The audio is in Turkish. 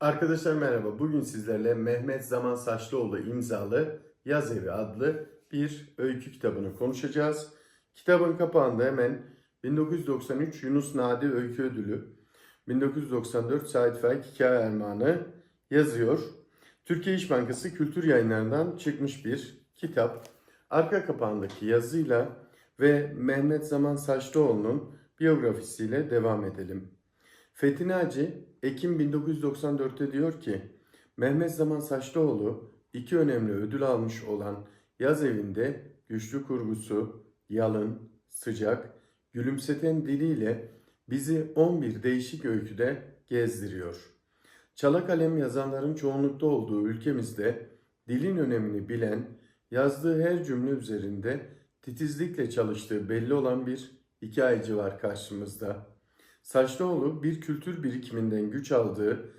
Arkadaşlar merhaba. Bugün sizlerle Mehmet Zaman Saçlıoğlu imzalı Yaz Evi adlı bir öykü kitabını konuşacağız. Kitabın kapağında hemen 1993 Yunus Nadi Öykü Ödülü, 1994 Sait Faik Hikaye Armağanı yazıyor. Türkiye İş Bankası Kültür Yayınlarından çıkmış bir kitap. Arka kapağındaki yazıyla ve Mehmet Zaman Saçlıoğlu'nun biyografisiyle devam edelim. Fethi Naci, Ekim 1994'te diyor ki, Mehmet Zaman Saçlıoğlu iki önemli ödül almış olan Yaz Evi'nde güçlü kurgusu, yalın, sıcak, gülümseten diliyle bizi 11 değişik öyküde gezdiriyor. Çala kalem yazanların çoğunlukta olduğu ülkemizde dilin önemini bilen, yazdığı her cümle üzerinde titizlikle çalıştığı belli olan bir hikayeci var karşımızda. Saçlıoğlu bir kültür birikiminden güç aldığı